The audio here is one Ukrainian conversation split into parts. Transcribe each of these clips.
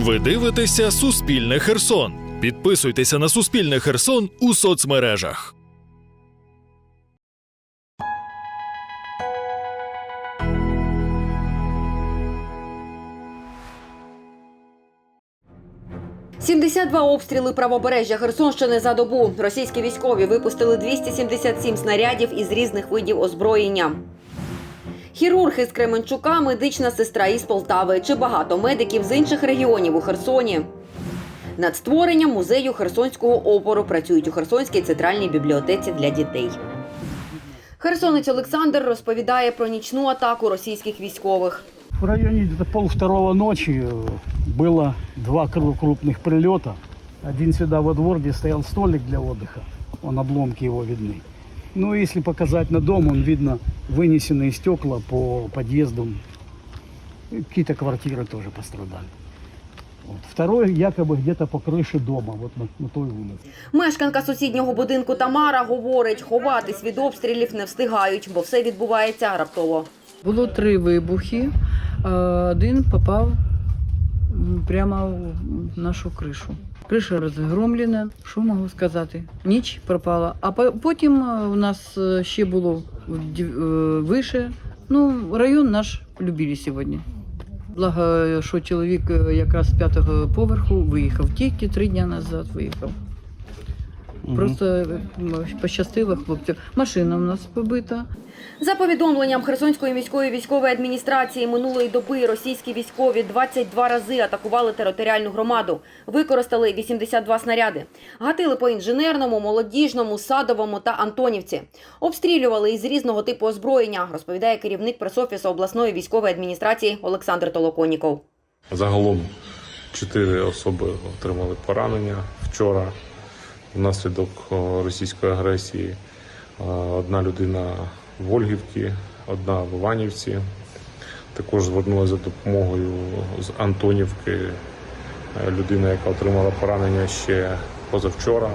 Ви дивитеся Суспільне Херсон. Підписуйтеся на Суспільне Херсон у соцмережах. – 72 обстріли правобережжя Херсонщини за добу. Російські військові випустили 277 снарядів із різних видів озброєння. Хірург із Кременчука, медична сестра із Полтави чи багато медиків з інших регіонів у Херсоні. Над створенням музею Херсонського опору працюють у Херсонській центральній бібліотеці для дітей. Херсонець Олександр розповідає про нічну атаку російських військових. В районе где-то полвторого ночи э, было два кру- крупных прилета. Один сюда во двор, где стоял столик для отдыха. Он обломки его видны. Ну, если показать на дом, он видно вынесенные стекла по подъездам. И Какие-то квартиры тоже пострадали. Вот. Второй якобы где-то по крыше дома, вот на, на той улице. Мешканка сусіднього будинку Тамара говорить, ховатись від обстрілів не встигають, бо все відбувається раптово. Було три вибухи. а Один попав м, прямо в нашу кришу. Криша розгромлена. Що можу сказати? Ніч пропала. А потім е, у нас е, ще було е, вище. Ну, район наш любили сьогодні. Благо, що чоловік якраз з п'ятого поверху виїхав. Тільки три дні назад виїхав. Просто е, пощастило хлопцю. Машина у нас побита. За повідомленням Херсонської міської військової адміністрації минулої доби російські військові 22 рази атакували територіальну громаду. Використали 82 снаряди. Гатили по інженерному, молодіжному, садовому та Антонівці. Обстрілювали із різного типу озброєння, розповідає керівник пресофісу обласної військової адміністрації Олександр Толоконіков. Загалом чотири особи отримали поранення вчора внаслідок російської агресії. Е, Одна людина в Ольгівці, одна в Іванівці. Також звернулася за допомогою з Антонівки е, людина, яка отримала поранення ще позавчора.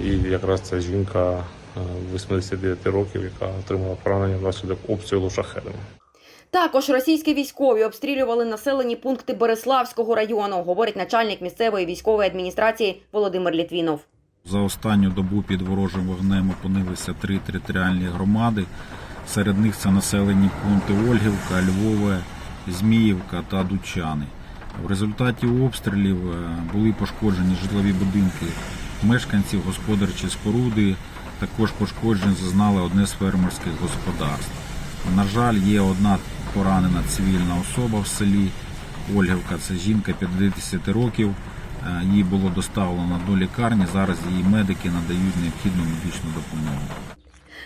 І якраз ця жінка е, 89 років, яка отримала поранення внаслідок обстрілу шахедами. Також російські військові обстрілювали населені пункти Береславського району, говорить начальник місцевої військової адміністрації Володимир Літвінов. За останню добу під ворожим вогнем опинилися три територіальні громади. Серед них це населені пункти Ольгівка, Львове, Зміївка та Дучани. В результаті обстрілів е, були пошкоджені житлові будинки мешканців, господарчі споруди. Також пошкоджень зазнали одне з фермерських господарств. На жаль, є одна поранена цивільна особа в селі Ольгівка. Це жінка 50 років. Е, Їй було доставлено до лікарні. Зараз її медики надають необхідну медичну допомогу.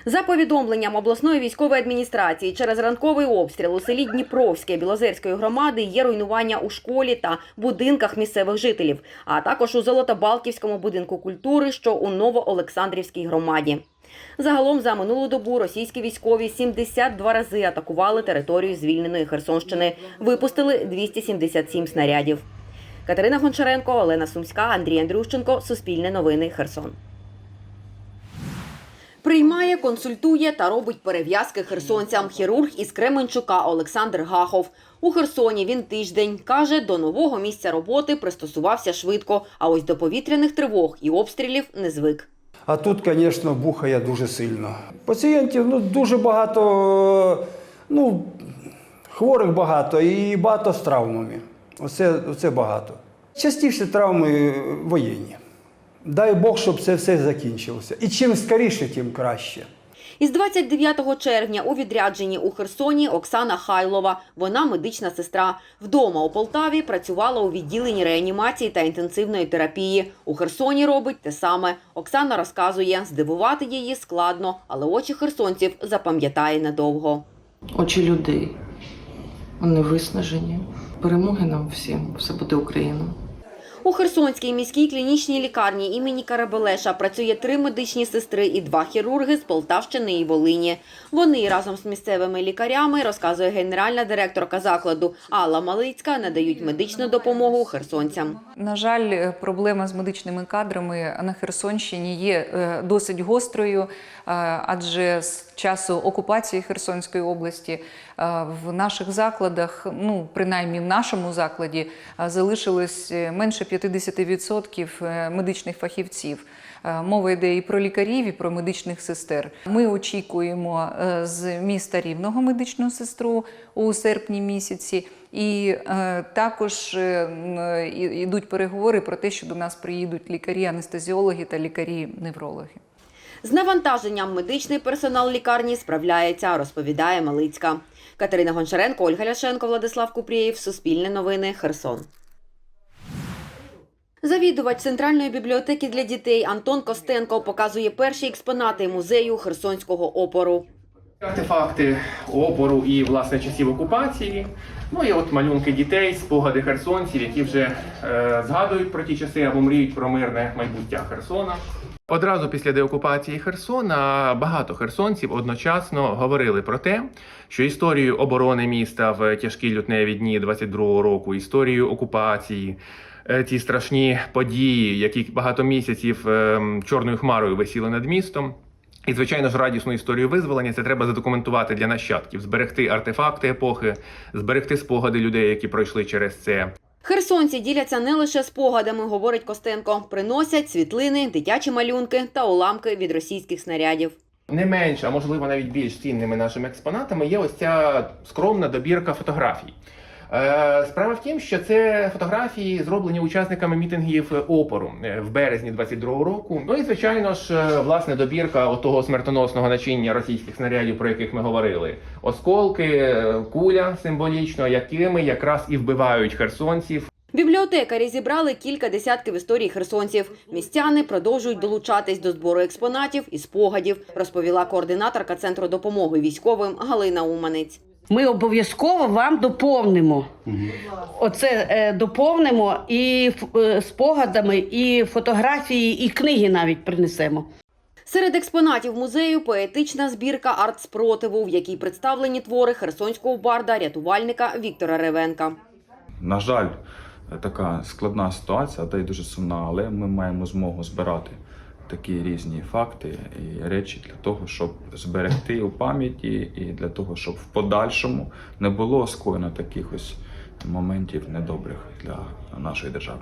За повідомленням обласної військової адміністрації, через ранковий обстріл у селі Дніпровське Білозерської громади є руйнування у школі та будинках місцевих жителів, а також у Золотобалківському будинку культури, що у Новоолександрівській громаді. Загалом за минулу добу російські військові 72 рази атакували територію звільненої Херсонщини, випустили 277 снарядів. Катерина Гончаренко, Олена Сумська, Андрій Андрющенко. Суспільне новини. Херсон. Приймає, консультує та робить перев'язки херсонцям. Хірург із Кременчука Олександр Гахов. У Херсоні він тиждень. Каже, до нового місця роботи пристосувався швидко, а ось до повітряних тривог і обстрілів не звик. А тут, звісно, бухає дуже сильно. Пацієнтів ну, дуже багато, ну, хворих багато і багато з травмами. Оце, оце багато. Частіше травми воєнні. Дай Бог, щоб це все закінчилося. І чим скоріше, тим краще. Із 29 червня у відрядженні у Херсоні Оксана Хайлова. Вона медична сестра. Вдома у Полтаві працювала у відділенні реанімації та інтенсивної терапії. У Херсоні робить те саме. Оксана розказує, здивувати її складно, але очі херсонців запам'ятає надовго. очі людей. Вони виснажені. Перемоги нам всім. Все буде Україна. У Херсонській міській клінічній лікарні імені Карабелеша працює три медичні сестри і два хірурги з Полтавщини і Волині. Вони разом з місцевими лікарями, розказує генеральна директорка закладу Алла Малицька, надають медичну допомогу херсонцям. На жаль, проблема з медичними кадрами на Херсонщині є е, досить гострою, е, адже з часу окупації Херсонської області е, в наших закладах, ну принаймні в нашому закладі, е, залишилось е, менше 50% е, медичних фахівців. Мова йде і про лікарів, і про медичних сестер. Ми очікуємо з міста Рівного медичну сестру у серпні місяці, і е, також йдуть переговори про те, що до нас приїдуть лікарі-анестезіологи та лікарі-неврологи. З навантаженням медичний персонал лікарні справляється, розповідає Малицька. Катерина Гончаренко, Ольга Ляшенко, Владислав Купрієв, Суспільне новини, Херсон. Завідувач Центральної бібліотеки для дітей Антон Костенко показує перші експонати музею Херсонського опору. Артефакти опору і власне часів окупації. Ну і от малюнки дітей, спогади херсонців, які вже е, згадують про ті часи або мріють про мирне майбуття Херсона. Одразу після деокупації Херсона багато херсонців одночасно говорили про те, що історію оборони міста в тяжкі лютневі дні 22-го року, історію окупації, е, ті страшні події, які багато місяців е, чорною хмарою висіли над містом. І, звичайно ж, радісну історію визволення це треба задокументувати для нащадків, зберегти артефакти епохи, зберегти спогади людей, які пройшли через це. Херсонці діляться не лише спогадами, говорить Костенко. Приносять світлини, дитячі малюнки та уламки від російських снарядів. Не менш, а можливо навіть більш цінними нашими експонатами є ось ця скромна добірка фотографій. Е, Справа в тім, що це фотографії зроблені учасниками мітингів опору е, в березні 22-го року. Ну і звичайно ж, е, власне, добірка отого смертоносного начиння російських снарядів, про яких ми говорили. Осколки, е, куля символічно, якими якраз і вбивають херсонців. Бібліотекарі зібрали кілька десятків історій херсонців. Містяни продовжують долучатись до збору експонатів і спогадів, розповіла координаторка центру допомоги військовим Галина Уманець. Ми обов'язково вам доповнимо. Оце е, доповнимо і ф- е, спогадами, і фотографії, і книги навіть принесемо. Серед експонатів музею поетична збірка арт-спротиву, в якій представлені твори херсонського барда, рятувальника Віктора Ревенка. На жаль, така складна ситуація, та й дуже сумна, але ми маємо змогу збирати такі різні факти і речі для того, щоб зберегти у пам'яті, і для того, щоб в подальшому не було скоєно таких ось моментів недобрих для нашої держави.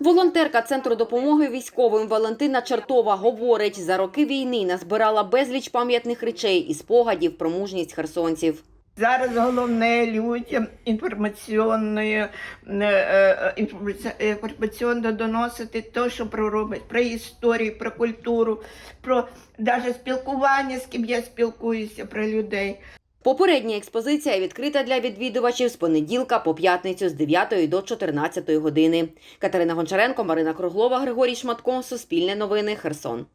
Волонтерка центру допомоги військовим Валентина Чертова говорить, за роки війни назбирала безліч пам'ятних речей і спогадів про мужність херсонців. Зараз головне людям інформаційно, е, е, інформаці- інформаційно доносити те, що про робить, про історію, про культуру, про навіть спілкування, з ким я спілкуюся, про людей. Попередня експозиція відкрита для відвідувачів з понеділка по п'ятницю з 9 до 14 години. Катерина Гончаренко, Марина Круглова, Григорій Шматко, Суспільне новини, Херсон.